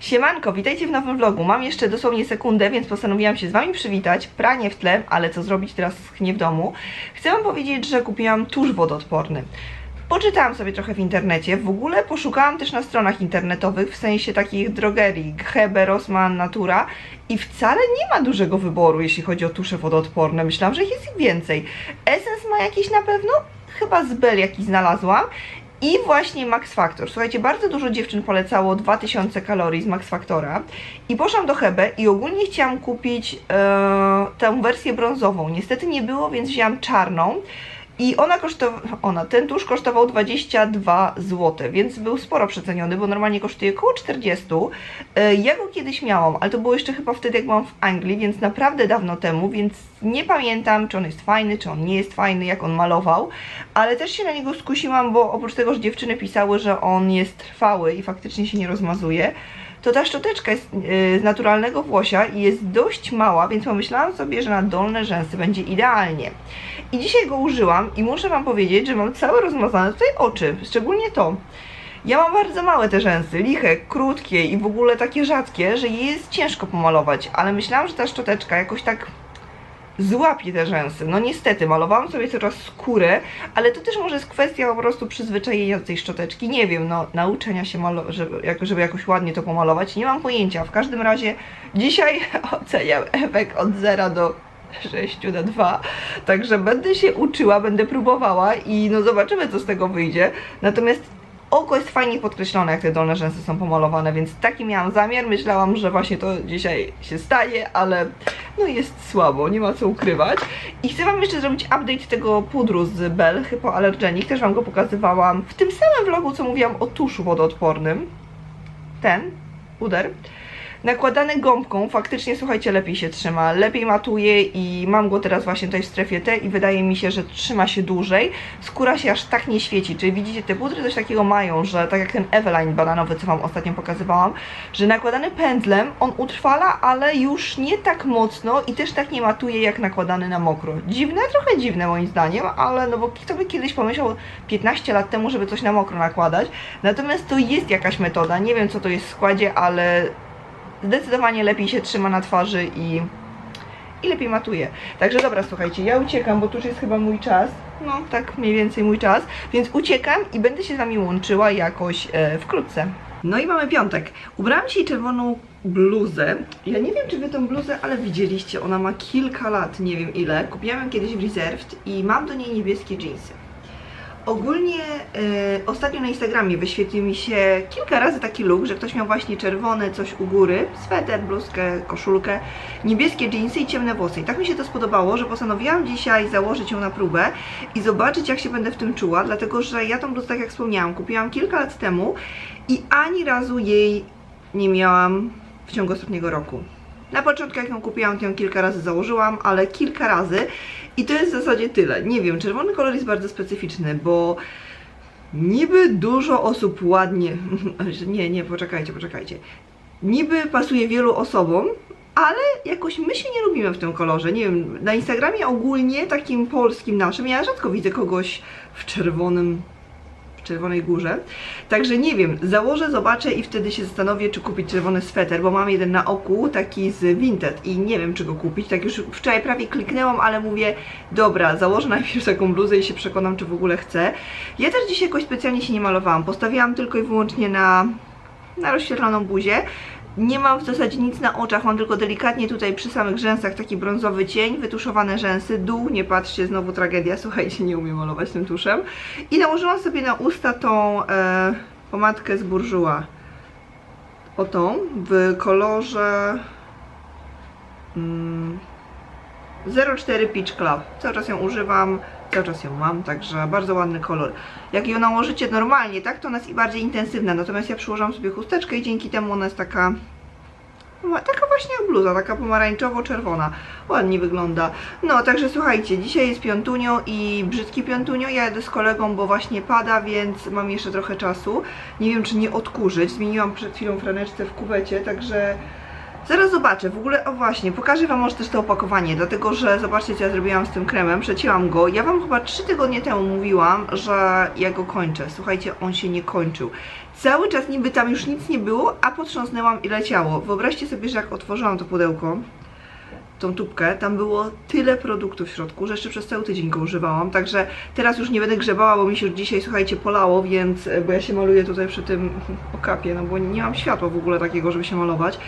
Siemanko, witajcie w nowym vlogu. Mam jeszcze dosłownie sekundę, więc postanowiłam się z Wami przywitać. Pranie w tle, ale co zrobić teraz nie w domu. Chcę Wam powiedzieć, że kupiłam tusz wodoodporny. Poczytałam sobie trochę w internecie, w ogóle poszukałam też na stronach internetowych, w sensie takich drogerii, Hebe, Rossmann, Natura i wcale nie ma dużego wyboru, jeśli chodzi o tusze wodoodporne. Myślałam, że jest ich więcej. Essence ma jakiś na pewno? Chyba z Bell jakiś znalazłam. I właśnie Max Factor. Słuchajcie, bardzo dużo dziewczyn polecało 2000 kalorii z Max Factora. I poszłam do Hebe i ogólnie chciałam kupić e, tę wersję brązową. Niestety nie było, więc wzięłam czarną. I ona kosztowała, ona, ten tusz kosztował 22 zł, więc był sporo przeceniony, bo normalnie kosztuje około 40. E, Ja go kiedyś miałam, ale to było jeszcze chyba wtedy, jak byłam w Anglii, więc naprawdę dawno temu, więc nie pamiętam, czy on jest fajny, czy on nie jest fajny, jak on malował, ale też się na niego skusiłam, bo oprócz tego, że dziewczyny pisały, że on jest trwały i faktycznie się nie rozmazuje, to ta szczoteczka jest yy, z naturalnego włosia i jest dość mała, więc pomyślałam sobie, że na dolne rzęsy będzie idealnie. I dzisiaj go użyłam i muszę Wam powiedzieć, że mam całe rozmazane tutaj oczy, szczególnie to. Ja mam bardzo małe te rzęsy, liche, krótkie i w ogóle takie rzadkie, że je jest ciężko pomalować, ale myślałam, że ta szczoteczka jakoś tak złapie te rzęsy. No niestety, malowałam sobie coraz skórę, ale to też może jest kwestia po prostu przyzwyczajenia do tej szczoteczki. Nie wiem, no nauczenia się, żeby, żeby jakoś ładnie to pomalować. Nie mam pojęcia. W każdym razie dzisiaj oceniam efekt od 0 do 6 na 2. Także będę się uczyła, będę próbowała i no zobaczymy, co z tego wyjdzie. Natomiast oko jest fajnie podkreślone, jak te dolne rzęsy są pomalowane, więc taki miałam zamiar. Myślałam, że właśnie to dzisiaj się stanie, ale no jest słabo, nie ma co ukrywać. I chcę Wam jeszcze zrobić update tego pudru z Bell Hypoallergenic. Też Wam go pokazywałam w tym samym vlogu, co mówiłam o tuszu wodoodpornym. Ten puder. Nakładany gąbką faktycznie, słuchajcie, lepiej się trzyma, lepiej matuje i mam go teraz właśnie tutaj w strefie T i wydaje mi się, że trzyma się dłużej. Skóra się aż tak nie świeci, czyli widzicie, te pudry coś takiego mają, że tak jak ten Eveline bananowy, co Wam ostatnio pokazywałam, że nakładany pędzlem on utrwala, ale już nie tak mocno i też tak nie matuje jak nakładany na mokro. Dziwne, trochę dziwne moim zdaniem, ale no bo kto by kiedyś pomyślał 15 lat temu, żeby coś na mokro nakładać. Natomiast to jest jakaś metoda, nie wiem co to jest w składzie, ale zdecydowanie lepiej się trzyma na twarzy i, i lepiej matuje. Także dobra, słuchajcie, ja uciekam, bo tu już jest chyba mój czas. No, tak mniej więcej mój czas. Więc uciekam i będę się z Wami łączyła jakoś e, wkrótce. No i mamy piątek. Ubrałam dzisiaj czerwoną bluzę. Ja nie wiem, czy Wy tą bluzę, ale widzieliście, ona ma kilka lat, nie wiem ile. Kupiłam ją kiedyś w Reserved i mam do niej niebieskie jeansy. Ogólnie e, ostatnio na Instagramie wyświetlił mi się kilka razy taki look, że ktoś miał właśnie czerwone coś u góry, sweter, bluzkę, koszulkę, niebieskie dżinsy i ciemne włosy. I tak mi się to spodobało, że postanowiłam dzisiaj założyć ją na próbę i zobaczyć jak się będę w tym czuła, dlatego że ja tą bluzę, tak jak wspomniałam, kupiłam kilka lat temu i ani razu jej nie miałam w ciągu ostatniego roku. Na początku jak ją kupiłam, to ją kilka razy założyłam, ale kilka razy i to jest w zasadzie tyle. Nie wiem, czerwony kolor jest bardzo specyficzny, bo niby dużo osób ładnie... Nie, nie, poczekajcie, poczekajcie. Niby pasuje wielu osobom, ale jakoś my się nie lubimy w tym kolorze. Nie wiem, na Instagramie ogólnie, takim polskim naszym, ja rzadko widzę kogoś w czerwonym Czerwonej Górze. Także nie wiem, założę, zobaczę i wtedy się zastanowię, czy kupić czerwony sweter, bo mam jeden na oku, taki z Vinted i nie wiem, czy go kupić. Tak już wczoraj prawie kliknęłam, ale mówię, dobra, założę najpierw taką bluzę i się przekonam, czy w ogóle chcę. Ja też dzisiaj jakoś specjalnie się nie malowałam, postawiłam tylko i wyłącznie na, na rozświetloną buzię. Nie mam w zasadzie nic na oczach, mam tylko delikatnie tutaj przy samych rzęsach taki brązowy cień, wytuszowane rzęsy, dół, nie patrzcie, znowu tragedia, słuchajcie, nie umiem malować tym tuszem. I nałożyłam sobie na usta tą e, pomadkę z Bourjois. O tą, w kolorze mm, 04 Peach Club. Cały czas ją używam, cały czas ją mam, także bardzo ładny kolor. Jak ją nałożycie normalnie, tak, to ona jest i bardziej intensywna, natomiast ja przyłożyłam sobie chusteczkę i dzięki temu ona jest taka no, taka właśnie bluza, taka pomarańczowo-czerwona. Ładnie wygląda. No, także słuchajcie, dzisiaj jest piątunio i brzydki piątunio. Ja jadę z kolegą, bo właśnie pada, więc mam jeszcze trochę czasu. Nie wiem, czy nie odkurzyć. Zmieniłam przed chwilą franeczce w kuwecie, także Zaraz zobaczę, w ogóle, o właśnie, pokażę Wam może też to opakowanie, dlatego że zobaczcie co ja zrobiłam z tym kremem, przecięłam go. Ja Wam chyba 3 tygodnie temu mówiłam, że ja go kończę. Słuchajcie, on się nie kończył. Cały czas niby tam już nic nie było, a potrząsnęłam i leciało. Wyobraźcie sobie, że jak otworzyłam to pudełko, tą tubkę, tam było tyle produktów w środku, że jeszcze przez cały tydzień go używałam, także teraz już nie będę grzebała, bo mi się już dzisiaj, słuchajcie, polało, więc, e, bo ja się maluję tutaj przy tym okapie, no bo nie mam światła w ogóle takiego, żeby się malować,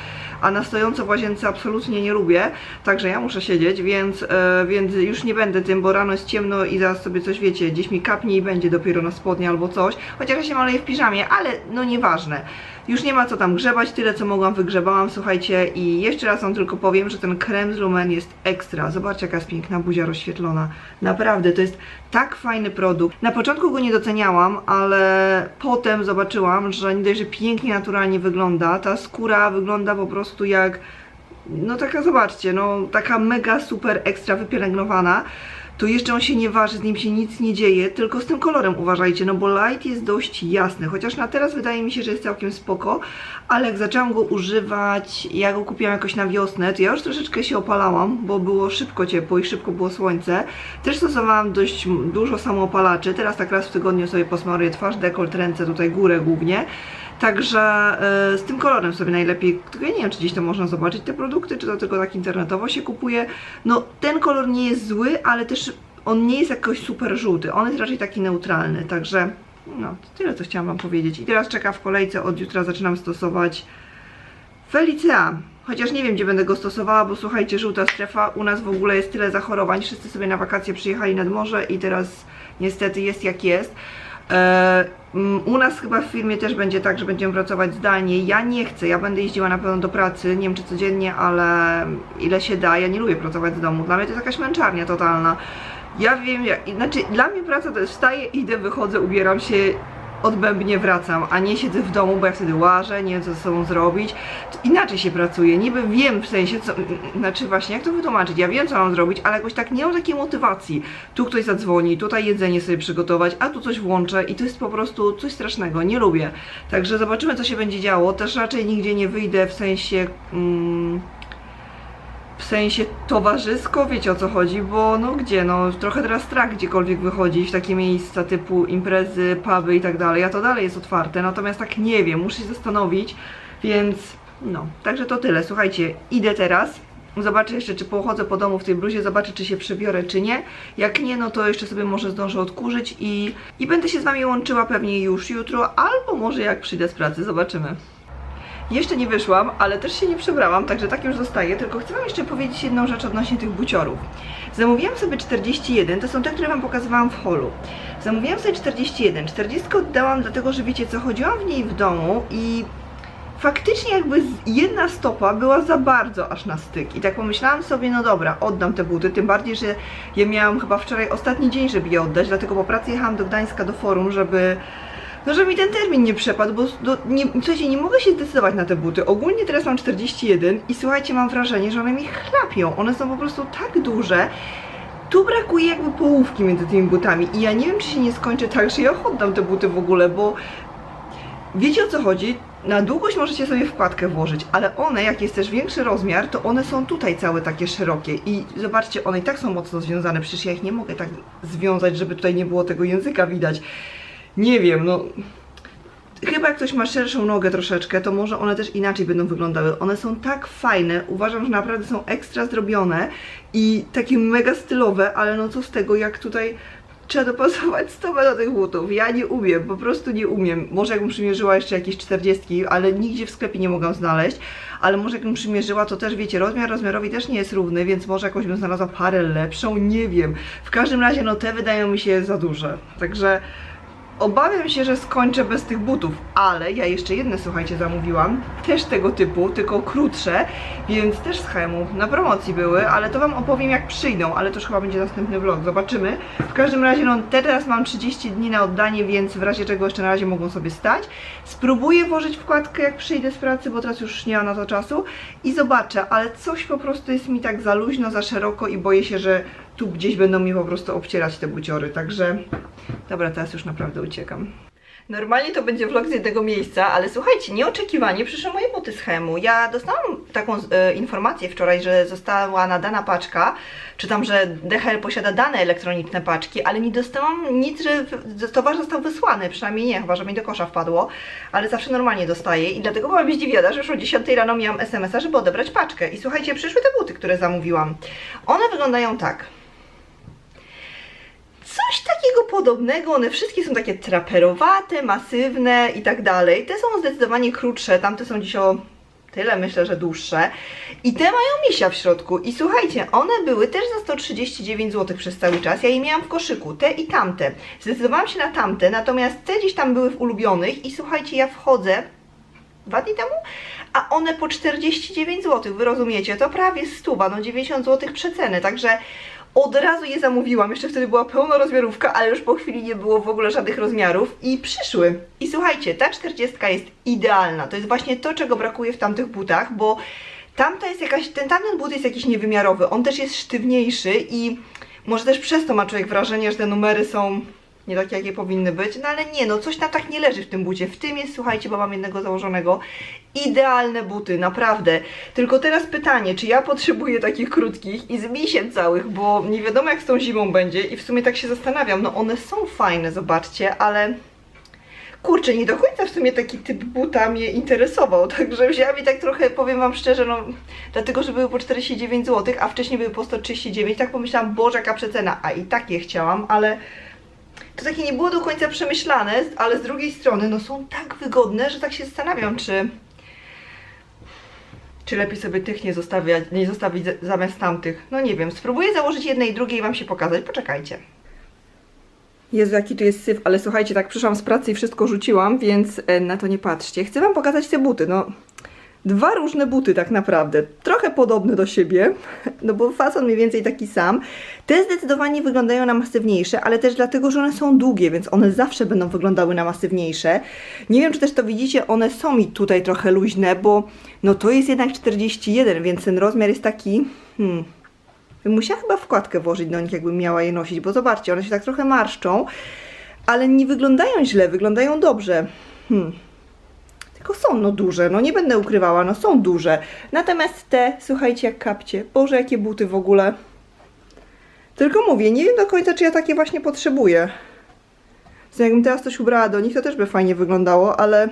a na stojąco w łazience absolutnie nie lubię, także ja muszę siedzieć, więc, e, więc już nie będę tym, bo rano jest ciemno i zaraz sobie coś, wiecie, gdzieś mi kapnie i będzie dopiero na spodnie albo coś, chociaż ja się maluję w piżamie, ale no nieważne. Już nie ma co tam grzebać, tyle co mogłam wygrzebałam, słuchajcie i jeszcze raz wam tylko powiem, że ten krem z Lumen jest ekstra. Zobaczcie jaka jest piękna buzia rozświetlona. Naprawdę, to jest tak fajny produkt. Na początku go nie doceniałam, ale potem zobaczyłam, że nie dość, że pięknie, naturalnie wygląda, ta skóra wygląda po prostu jak no taka zobaczcie, no taka mega super ekstra wypielęgnowana to jeszcze on się nie waży, z nim się nic nie dzieje, tylko z tym kolorem uważajcie, no bo light jest dość jasny, chociaż na teraz wydaje mi się, że jest całkiem spoko, ale jak zaczęłam go używać, ja go kupiłam jakoś na wiosnę, to ja już troszeczkę się opalałam, bo było szybko ciepło i szybko było słońce. Też stosowałam dość dużo samoopalaczy, teraz tak raz w tygodniu sobie posmaruję twarz, dekolt, ręce, tutaj górę głównie. Także e, z tym kolorem sobie najlepiej, tylko ja nie wiem, czy gdzieś to można zobaczyć te produkty, czy to tylko tak internetowo się kupuje. No ten kolor nie jest zły, ale też on nie jest jakoś super żółty, on jest raczej taki neutralny, także no tyle co chciałam Wam powiedzieć. I teraz czeka w kolejce, od jutra zaczynam stosować Felicea. Chociaż nie wiem, gdzie będę go stosowała, bo słuchajcie, żółta strefa, u nas w ogóle jest tyle zachorowań, wszyscy sobie na wakacje przyjechali nad morze i teraz niestety jest jak jest. E, u nas chyba w firmie też będzie tak, że będziemy pracować zdalnie. Ja nie chcę, ja będę jeździła na pewno do pracy, nie wiem czy codziennie, ale ile się da. Ja nie lubię pracować z domu. Dla mnie to jest jakaś męczarnia totalna. Ja wiem, jak, znaczy dla mnie praca to jest wstaję, idę, wychodzę, ubieram się, odbębnie wracam, a nie siedzę w domu, bo ja wtedy łażę, nie wiem co ze sobą zrobić. To inaczej się pracuje, niby wiem w sensie, co, znaczy właśnie jak to wytłumaczyć, ja wiem co mam zrobić, ale jakoś tak nie mam takiej motywacji. Tu ktoś zadzwoni, tutaj jedzenie sobie przygotować, a tu coś włączę i to jest po prostu coś strasznego, nie lubię. Także zobaczymy co się będzie działo, też raczej nigdzie nie wyjdę w sensie... Mm, w sensie towarzysko, wiecie o co chodzi, bo no gdzie, no trochę teraz strach gdziekolwiek wychodzić, w takie miejsca typu imprezy, puby i tak dalej, a to dalej jest otwarte, natomiast tak nie wiem, muszę się zastanowić, więc no, także to tyle, słuchajcie, idę teraz, zobaczę jeszcze, czy pochodzę po domu w tej bluzie, zobaczę, czy się przebiorę, czy nie, jak nie, no to jeszcze sobie może zdążę odkurzyć i, i będę się z Wami łączyła pewnie już jutro, albo może jak przyjdę z pracy, zobaczymy. Jeszcze nie wyszłam, ale też się nie przebrałam, także tak już zostaje. Tylko chcę Wam jeszcze powiedzieć jedną rzecz odnośnie tych buciorów. Zamówiłam sobie 41, to są te, które Wam pokazywałam w holu. Zamówiłam sobie 41, 40 oddałam dlatego, że wiecie co, chodziłam w niej w domu i faktycznie jakby jedna stopa była za bardzo aż na styk. I tak pomyślałam sobie, no dobra, oddam te buty, tym bardziej, że ja miałam chyba wczoraj ostatni dzień, żeby je oddać, dlatego po pracy jechałam do Gdańska do forum, żeby no, że mi ten termin nie przepadł, bo do, nie, słuchajcie, nie mogę się zdecydować na te buty. Ogólnie teraz mam 41 i słuchajcie, mam wrażenie, że one mi chlapią. One są po prostu tak duże. Tu brakuje jakby połówki między tymi butami i ja nie wiem, czy się nie skończy tak, że ja oddam te buty w ogóle, bo wiecie o co chodzi? Na długość możecie sobie wkładkę włożyć, ale one, jak jest też większy rozmiar, to one są tutaj całe takie szerokie i zobaczcie, one i tak są mocno związane, przecież ja ich nie mogę tak związać, żeby tutaj nie było tego języka widać. Nie wiem, no. Chyba jak ktoś ma szerszą nogę troszeczkę, to może one też inaczej będą wyglądały. One są tak fajne, uważam, że naprawdę są ekstra zrobione i takie mega stylowe, ale no co z tego, jak tutaj trzeba dopasować stopę do tych butów. Ja nie umiem, po prostu nie umiem. Może jakbym przymierzyła jeszcze jakieś 40, ale nigdzie w sklepie nie mogę znaleźć. Ale może jakbym przymierzyła, to też wiecie, rozmiar rozmiarowi też nie jest równy, więc może jakąś bym znalazła parę lepszą, nie wiem. W każdym razie, no te wydają mi się za duże. Także Obawiam się, że skończę bez tych butów, ale ja jeszcze jedne, słuchajcie, zamówiłam, też tego typu, tylko krótsze, więc też z Hemu na promocji były, ale to Wam opowiem jak przyjdą, ale to już chyba będzie następny vlog, zobaczymy. W każdym razie, no teraz mam 30 dni na oddanie, więc w razie czego jeszcze na razie mogą sobie stać. Spróbuję włożyć wkładkę jak przyjdę z pracy, bo teraz już nie ma na to czasu i zobaczę, ale coś po prostu jest mi tak za luźno, za szeroko i boję się, że tu gdzieś będą mi po prostu obcierać te buciory, także dobra, teraz już naprawdę uciekam. Normalnie to będzie vlog z jednego miejsca, ale słuchajcie, nieoczekiwanie przyszły moje buty z Chemu. Ja dostałam taką e, informację wczoraj, że została nadana paczka, czy tam, że DHL posiada dane elektroniczne paczki, ale nie dostałam nic, że towar został wysłany, przynajmniej nie, chyba, że mi do kosza wpadło, ale zawsze normalnie dostaję i dlatego byłam zdziwiona, że już o 10 rano miałam SMS-a, żeby odebrać paczkę. I słuchajcie, przyszły te buty, które zamówiłam. One wyglądają tak. Coś takiego podobnego, one wszystkie są takie traperowate, masywne i tak dalej. Te są zdecydowanie krótsze, tamte są dziś o tyle, myślę, że dłuższe. I te mają misia w środku. I słuchajcie, one były też za 139 zł przez cały czas. Ja je miałam w koszyku, te i tamte. Zdecydowałam się na tamte, natomiast te gdzieś tam były w ulubionych i słuchajcie, ja wchodzę dwa dni temu, a one po 49 zł, wy rozumiecie, to prawie stuwa, no 90 zł przeceny, także od razu je zamówiłam, jeszcze wtedy była pełnorozmiarówka, ale już po chwili nie było w ogóle żadnych rozmiarów i przyszły. I słuchajcie, ta 40 jest idealna, to jest właśnie to, czego brakuje w tamtych butach, bo tamta jest jakaś, ten tamten but jest jakiś niewymiarowy, on też jest sztywniejszy i może też przez to ma człowiek wrażenie, że te numery są nie takie, jakie powinny być, no ale nie, no coś tam tak nie leży w tym bucie. W tym jest, słuchajcie, bo mam jednego założonego. Idealne buty, naprawdę. Tylko teraz pytanie, czy ja potrzebuję takich krótkich i z misiem całych, bo nie wiadomo jak z tą zimą będzie i w sumie tak się zastanawiam. No one są fajne, zobaczcie, ale kurczę, nie do końca w sumie taki typ buta mnie interesował, także wzięłam i tak trochę, powiem Wam szczerze, no dlatego, że były po 49 zł, a wcześniej były po 139, tak pomyślałam, boże jaka przecena, a i tak je chciałam, ale to takie nie było do końca przemyślane, ale z drugiej strony, no są tak wygodne, że tak się zastanawiam, czy czy lepiej sobie tych nie zostawiać, nie zostawić za- zamiast tamtych. No nie wiem, spróbuję założyć jednej i drugiej i Wam się pokazać, poczekajcie. Jezu, jaki tu jest syf, ale słuchajcie, tak przyszłam z pracy i wszystko rzuciłam, więc e, na to nie patrzcie. Chcę Wam pokazać te buty, no... Dwa różne buty tak naprawdę, trochę podobne do siebie, no bo fason mniej więcej taki sam. Te zdecydowanie wyglądają na masywniejsze, ale też dlatego, że one są długie, więc one zawsze będą wyglądały na masywniejsze. Nie wiem, czy też to widzicie, one są mi tutaj trochę luźne, bo no to jest jednak 41, więc ten rozmiar jest taki... Hmm, musiała chyba wkładkę włożyć do nich, jakbym miała je nosić, bo zobaczcie, one się tak trochę marszczą, ale nie wyglądają źle, wyglądają dobrze. Hmm. Tylko są no duże, no nie będę ukrywała, no są duże. Natomiast te, słuchajcie, jak kapcie. Boże, jakie buty w ogóle. Tylko mówię, nie wiem do końca, czy ja takie właśnie potrzebuję. Sensie, jakbym teraz coś ubrała do nich, to też by fajnie wyglądało, ale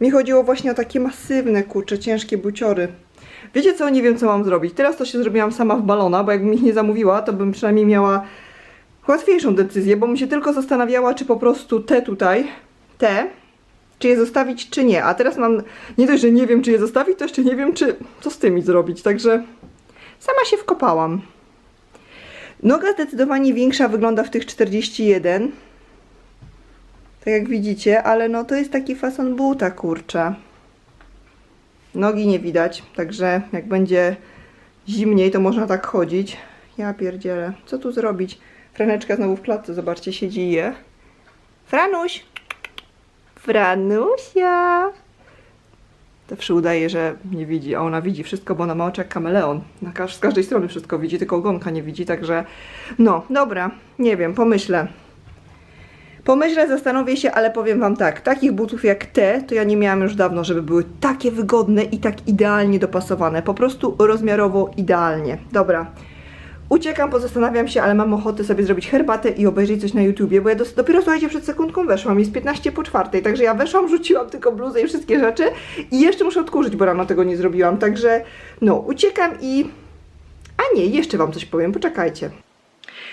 mi chodziło właśnie o takie masywne, kurcze, ciężkie buciory. Wiecie co, nie wiem co mam zrobić. Teraz to się zrobiłam sama w balona, bo jakbym ich nie zamówiła, to bym przynajmniej miała łatwiejszą decyzję, bo bym się tylko zastanawiała, czy po prostu te tutaj, te, czy je zostawić, czy nie. A teraz mam, nie dość, że nie wiem, czy je zostawić, to jeszcze nie wiem, czy co z tymi zrobić. Także sama się wkopałam. Noga zdecydowanie większa wygląda w tych 41. Tak jak widzicie, ale no to jest taki fason buta, kurczę. Nogi nie widać, także jak będzie zimniej, to można tak chodzić. Ja pierdzielę. Co tu zrobić? Franeczka znowu w klatce, zobaczcie, siedzi i je. Franuś! Franusia! Zawsze udaje, że nie widzi, a ona widzi wszystko, bo ona ma oczy jak kameleon. Na z każdej strony wszystko widzi, tylko ogonka nie widzi, także no, dobra, nie wiem, pomyślę. Pomyślę, zastanowię się, ale powiem Wam tak, takich butów jak te, to ja nie miałam już dawno, żeby były takie wygodne i tak idealnie dopasowane. Po prostu rozmiarowo idealnie. Dobra. Uciekam, pozastanawiam się, ale mam ochotę sobie zrobić herbatę i obejrzeć coś na YouTubie, bo ja dopiero, słuchajcie, przed sekundką weszłam, jest 15 po czwartej, także ja weszłam, rzuciłam tylko bluzę i wszystkie rzeczy i jeszcze muszę odkurzyć, bo rano tego nie zrobiłam, także no, uciekam i... A nie, jeszcze Wam coś powiem, poczekajcie.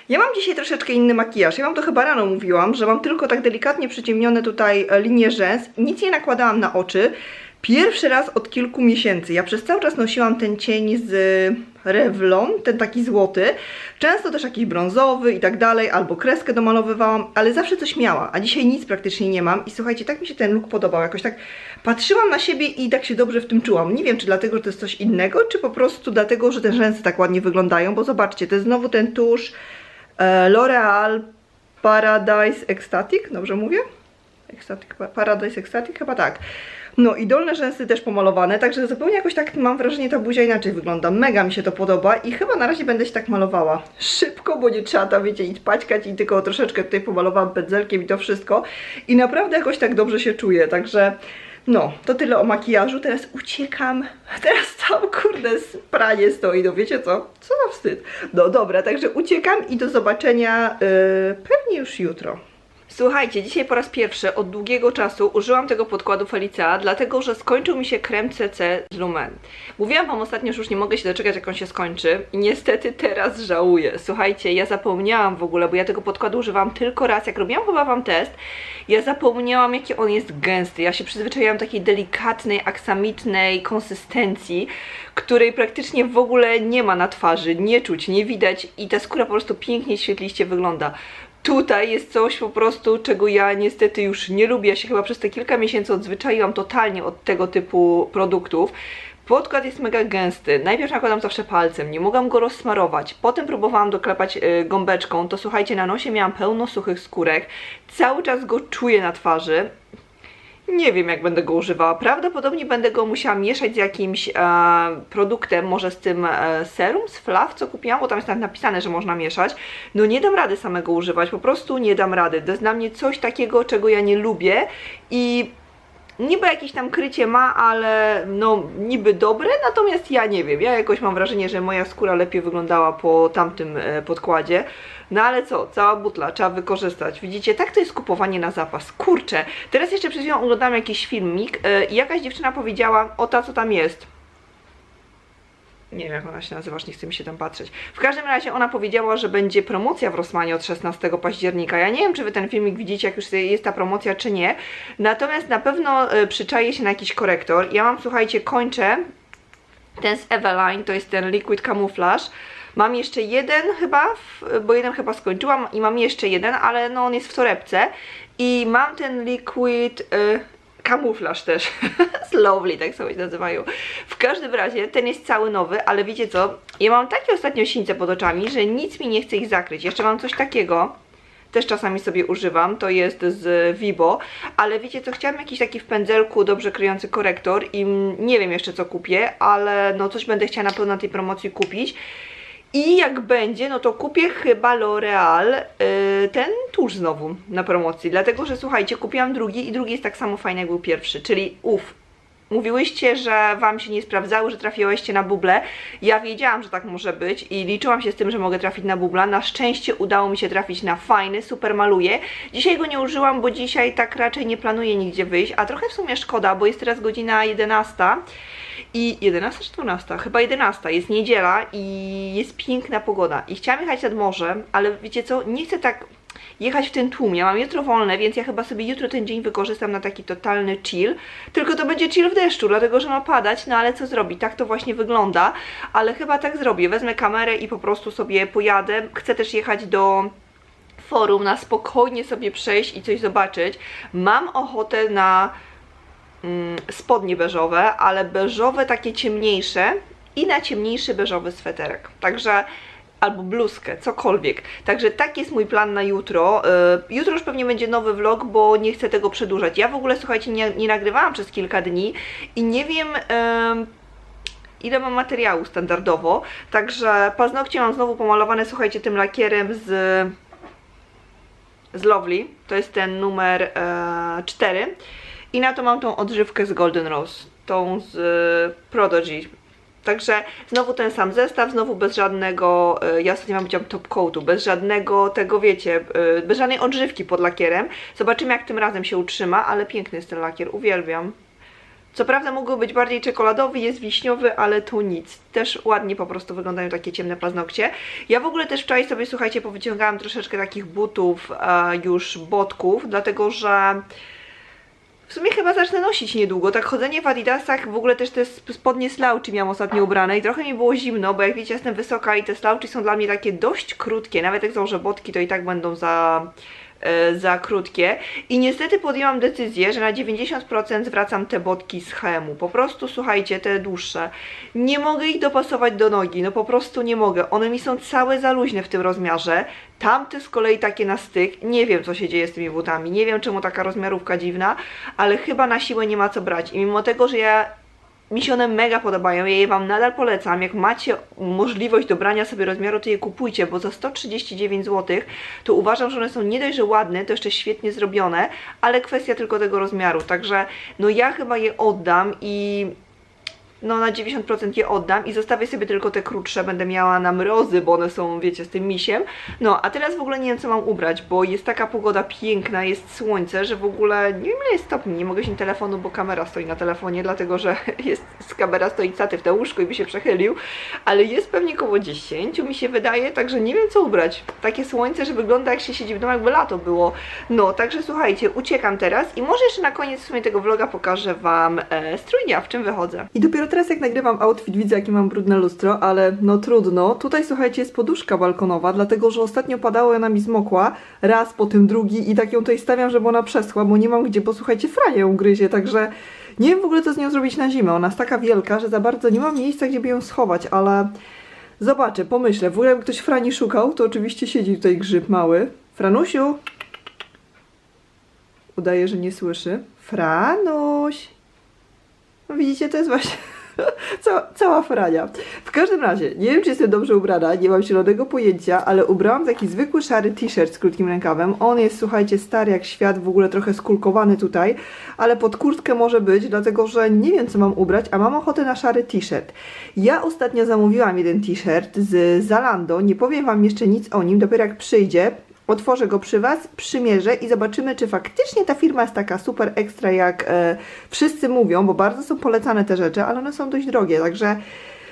Ja mam dzisiaj troszeczkę inny makijaż. Ja wam to chyba rano mówiłam, że mam tylko tak delikatnie przyciemnione tutaj e, linie rzęs. Nic nie nakładałam na oczy. Pierwszy raz od kilku miesięcy. Ja przez cały czas nosiłam ten cień z Revlon, ten taki złoty. Często też jakiś brązowy i tak dalej, albo kreskę domalowywałam, ale zawsze coś miałam, a dzisiaj nic praktycznie nie mam. I słuchajcie, tak mi się ten look podobał. Jakoś tak patrzyłam na siebie i tak się dobrze w tym czułam. Nie wiem, czy dlatego, że to jest coś innego, czy po prostu dlatego, że te rzęsy tak ładnie wyglądają, bo zobaczcie, to jest znowu ten tusz e, L'Oreal Paradise Ecstatic, dobrze mówię? Ecstatic, Paradise Ecstatic, chyba tak. No i dolne rzęsy też pomalowane, także zupełnie jakoś tak mam wrażenie ta buzia inaczej wygląda. Mega mi się to podoba i chyba na razie będę się tak malowała. Szybko, bo nie trzeba tam, wiecie, iść paćkać i tylko troszeczkę tutaj pomalowałam pędzelkiem i to wszystko. I naprawdę jakoś tak dobrze się czuję, także... No, to tyle o makijażu. Teraz uciekam. Teraz tam, kurde, pranie stoi. No wiecie co? Co za wstyd. No dobra, także uciekam i do zobaczenia yy, pewnie już jutro. Słuchajcie, dzisiaj po raz pierwszy od długiego czasu użyłam tego podkładu Felicea, dlatego że skończył mi się krem CC z Lumen. Mówiłam Wam ostatnio, że już nie mogę się doczekać, jak on się skończy i niestety teraz żałuję. Słuchajcie, ja zapomniałam w ogóle, bo ja tego podkładu używałam tylko raz, jak robiłam chyba Wam test, ja zapomniałam, jaki on jest gęsty. Ja się przyzwyczaiłam takiej delikatnej, aksamitnej konsystencji, której praktycznie w ogóle nie ma na twarzy, nie czuć, nie widać i ta skóra po prostu pięknie, świetliście wygląda. Tutaj jest coś po prostu, czego ja niestety już nie lubię. Ja się chyba przez te kilka miesięcy odzwyczaiłam totalnie od tego typu produktów. Podkład jest mega gęsty. Najpierw nakładam zawsze palcem, nie mogłam go rozsmarować. Potem próbowałam doklepać y, gąbeczką. To słuchajcie, na nosie miałam pełno suchych skórek. Cały czas go czuję na twarzy. Nie wiem, jak będę go używała. Prawdopodobnie będę go musiała mieszać z jakimś e, produktem, może z tym e, serum, z Flav, co kupiłam, bo tam jest napisane, że można mieszać. No nie dam rady samego używać, po prostu nie dam rady. To jest dla mnie coś takiego, czego ja nie lubię i niby jakieś tam krycie ma, ale no niby dobre, natomiast ja nie wiem. Ja jakoś mam wrażenie, że moja skóra lepiej wyglądała po tamtym e, podkładzie. No ale co, cała butla, trzeba wykorzystać. Widzicie, tak to jest kupowanie na zapas. Kurczę, teraz jeszcze przed chwilą oglądałam jakiś filmik e, i jakaś dziewczyna powiedziała, o ta co tam jest. Nie wiem jak ona się nazywa, nie chce mi się tam patrzeć. W każdym razie ona powiedziała, że będzie promocja w Rosmanie od 16 października. Ja nie wiem, czy wy ten filmik widzicie, jak już jest ta promocja, czy nie. Natomiast na pewno e, przyczaje się na jakiś korektor. Ja mam, słuchajcie, kończę ten z Eveline, to jest ten Liquid Camouflage. Mam jeszcze jeden chyba, bo jeden chyba skończyłam i mam jeszcze jeden, ale no on jest w torebce. I mam ten Liquid... Y kamuflaż też. Lovely, tak sobie nazywają. W każdym razie ten jest cały nowy, ale wiecie co? Ja mam takie ostatnio sińce pod oczami, że nic mi nie chce ich zakryć. Jeszcze mam coś takiego. Też czasami sobie używam, to jest z Vibo, ale wiecie co, chciałam jakiś taki w pędzelku dobrze kryjący korektor i nie wiem jeszcze co kupię, ale no coś będę chciała na pewno na tej promocji kupić. I jak będzie, no to kupię chyba L'Oreal yy, ten tusz znowu na promocji, dlatego że słuchajcie, kupiłam drugi i drugi jest tak samo fajny jak był pierwszy, czyli uf. Mówiłyście, że Wam się nie sprawdzały, że trafiłyście na buble. Ja wiedziałam, że tak może być i liczyłam się z tym, że mogę trafić na bubla. Na szczęście udało mi się trafić na fajny, super maluje. Dzisiaj go nie użyłam, bo dzisiaj tak raczej nie planuję nigdzie wyjść, a trochę w sumie szkoda, bo jest teraz godzina 11 i 11 czy 12? Chyba 11. Jest niedziela i jest piękna pogoda. I chciałam jechać nad morze, ale wiecie co? Nie chcę tak jechać w ten tłum. Ja mam jutro wolne, więc ja chyba sobie jutro ten dzień wykorzystam na taki totalny chill. Tylko to będzie chill w deszczu, dlatego że ma padać, no ale co zrobi? Tak to właśnie wygląda. Ale chyba tak zrobię. Wezmę kamerę i po prostu sobie pojadę. Chcę też jechać do forum na spokojnie sobie przejść i coś zobaczyć. Mam ochotę na spodnie beżowe, ale beżowe takie ciemniejsze i na ciemniejszy beżowy sweterek. Także albo bluzkę, cokolwiek. Także tak jest mój plan na jutro. Yy, jutro już pewnie będzie nowy vlog, bo nie chcę tego przedłużać. Ja w ogóle, słuchajcie, nie, nie nagrywałam przez kilka dni i nie wiem... Ile mam materiału standardowo, także paznokcie mam znowu pomalowane, słuchajcie, tym lakierem z z Lovely, to jest ten numer e, 4 i na to mam tą odżywkę z Golden Rose, tą z e, Prodigy. Także znowu ten sam zestaw, znowu bez żadnego, e, ja ostatnio mam powiedziałam top coatu, bez żadnego tego wiecie, e, bez żadnej odżywki pod lakierem. Zobaczymy jak tym razem się utrzyma, ale piękny jest ten lakier, uwielbiam. Co prawda mógłby być bardziej czekoladowy, jest wiśniowy, ale to nic. Też ładnie po prostu wyglądają takie ciemne paznokcie. Ja w ogóle też wczoraj sobie, słuchajcie, powyciągałam troszeczkę takich butów już botków, dlatego że w sumie chyba zacznę nosić niedługo. Tak chodzenie w adidasach, w ogóle też te sp- spodnie slouchy miałam ostatnio ubrane i trochę mi było zimno, bo jak wiecie jestem wysoka i te slouchy są dla mnie takie dość krótkie. Nawet jak założę botki, to i tak będą za za krótkie i niestety podjęłam decyzję, że na 90% zwracam te botki z Hemu. Po prostu słuchajcie, te dłuższe. Nie mogę ich dopasować do nogi, no po prostu nie mogę. One mi są całe za luźne w tym rozmiarze. Tamte z kolei takie na styk. Nie wiem co się dzieje z tymi butami. Nie wiem czemu taka rozmiarówka dziwna, ale chyba na siłę nie ma co brać. I mimo tego, że ja mi się one mega podobają, ja je Wam nadal polecam. Jak macie możliwość dobrania sobie rozmiaru, to je kupujcie, bo za 139 zł to uważam, że one są nie dość, że ładne, to jeszcze świetnie zrobione, ale kwestia tylko tego rozmiaru. Także no ja chyba je oddam i no na 90% je oddam i zostawię sobie tylko te krótsze, będę miała na mrozy, bo one są, wiecie, z tym misiem. No, a teraz w ogóle nie wiem, co mam ubrać, bo jest taka pogoda piękna, jest słońce, że w ogóle nie wiem, ile jest stopni, nie mogę się telefonu, bo kamera stoi na telefonie, dlatego, że jest, z kamera stoi caty w te łóżko i by się przechylił, ale jest pewnie koło 10, mi się wydaje, także nie wiem, co ubrać. Takie słońce, że wygląda jak się siedzi w domu, jakby lato było. No, także słuchajcie, uciekam teraz i może jeszcze na koniec w sumie tego vloga pokażę Wam e, strój dnia, w czym wychodzę. I dopiero teraz jak nagrywam outfit widzę jakie mam brudne lustro, ale no trudno. Tutaj słuchajcie jest poduszka balkonowa, dlatego że ostatnio padało i ona mi zmokła, raz, potem drugi i tak ją tutaj stawiam, żeby ona przeschła, bo nie mam gdzie, bo słuchajcie franie ją gryzie, także nie wiem w ogóle co z nią zrobić na zimę. Ona jest taka wielka, że za bardzo nie mam miejsca, gdzie by ją schować, ale zobaczę, pomyślę. W ogóle jakby ktoś frani szukał, to oczywiście siedzi tutaj grzyb mały. Franusiu! Udaje, że nie słyszy. Franuś! No widzicie, to jest właśnie cała, cała frania. W każdym razie, nie wiem czy jestem dobrze ubrana, nie mam zielonego pojęcia, ale ubrałam taki zwykły szary t-shirt z krótkim rękawem. On jest, słuchajcie, stary jak świat, w ogóle trochę skulkowany tutaj, ale pod kurtkę może być, dlatego że nie wiem co mam ubrać, a mam ochotę na szary t-shirt. Ja ostatnio zamówiłam jeden t-shirt z Zalando, nie powiem wam jeszcze nic o nim, dopiero jak przyjdzie, Otworzę go przy Was, przymierzę i zobaczymy, czy faktycznie ta firma jest taka super ekstra, jak e, wszyscy mówią, bo bardzo są polecane te rzeczy, ale one są dość drogie, także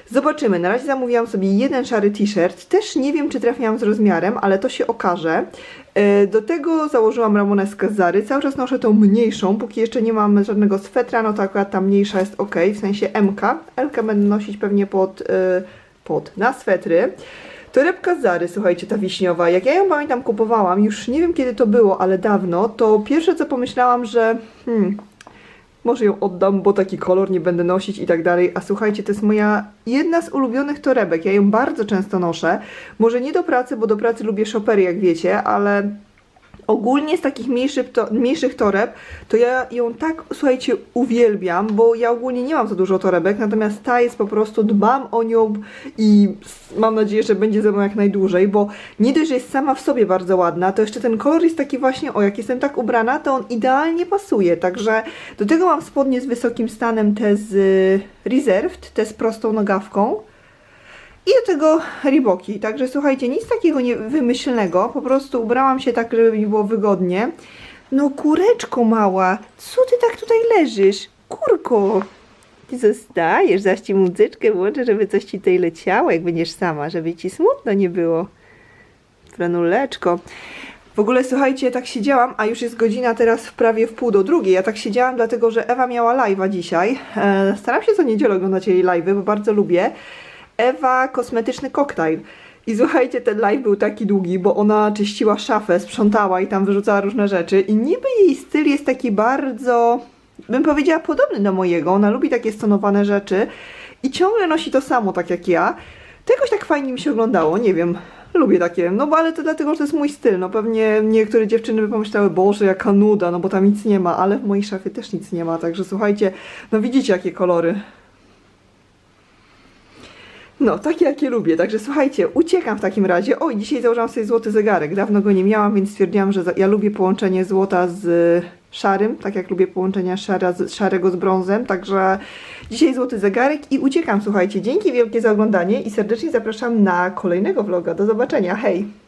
zobaczymy. Na razie zamówiłam sobie jeden szary t-shirt, też nie wiem, czy trafiłam z rozmiarem, ale to się okaże. E, do tego założyłam ramoneskę z Zary, cały czas noszę tą mniejszą, póki jeszcze nie mam żadnego swetra, no to akurat ta mniejsza jest ok, w sensie MK. L będę nosić pewnie pod, e, pod na swetry. Torebka Zary, słuchajcie, ta wiśniowa. Jak ja ją pamiętam kupowałam, już nie wiem kiedy to było, ale dawno, to pierwsze co pomyślałam, że hmm, może ją oddam, bo taki kolor nie będę nosić i tak dalej. A słuchajcie, to jest moja jedna z ulubionych torebek. Ja ją bardzo często noszę. Może nie do pracy, bo do pracy lubię shoppery, jak wiecie, ale ogólnie z takich mniejszych, to, mniejszych toreb, to ja ją tak, słuchajcie, uwielbiam, bo ja ogólnie nie mam za dużo torebek, natomiast ta jest po prostu, dbam o nią i mam nadzieję, że będzie ze mną jak najdłużej, bo nie dość, że jest sama w sobie bardzo ładna, to jeszcze ten kolor jest taki właśnie, o jak jestem tak ubrana, to on idealnie pasuje, także do tego mam spodnie z wysokim stanem, te z Reserved, te z prostą nogawką, i do tego riboki. Także słuchajcie, nic takiego nie wymyślnego. Po prostu ubrałam się tak, żeby mi było wygodnie. No kureczko mała, co ty tak tutaj leżysz? Kurko! Ty zostajesz, zaś ci muzyczkę włączę, żeby coś ci tutaj leciało, jak będziesz sama, żeby ci smutno nie było. Franuleczko. W ogóle słuchajcie, tak siedziałam, a już jest godzina teraz prawie w pół do drugiej. Ja tak siedziałam, dlatego że Ewa miała live'a dzisiaj. E, staram się co niedzielę oglądać jej live'y, bo bardzo lubię. Ewa kosmetyczny koktajl. I słuchajcie, ten live był taki długi, bo ona czyściła szafę, sprzątała i tam wyrzucała różne rzeczy. I niby jej styl jest taki bardzo, bym powiedziała, podobny do mojego. Ona lubi takie stonowane rzeczy i ciągle nosi to samo, tak jak ja. To jakoś tak fajnie mi się oglądało, nie wiem. Lubię takie, no bo ale to dlatego, że to jest mój styl. No pewnie niektóre dziewczyny by pomyślały, Boże, jaka nuda, no bo tam nic nie ma, ale w mojej szafie też nic nie ma, także słuchajcie, no widzicie jakie kolory. No, takie jakie lubię. Także słuchajcie, uciekam w takim razie. Oj, dzisiaj założyłam sobie złoty zegarek. Dawno go nie miałam, więc stwierdziłam, że ja lubię połączenie złota z szarym, tak jak lubię połączenia szara z, szarego z brązem. Także dzisiaj złoty zegarek i uciekam, słuchajcie. Dzięki wielkie za oglądanie i serdecznie zapraszam na kolejnego vloga. Do zobaczenia. Hej!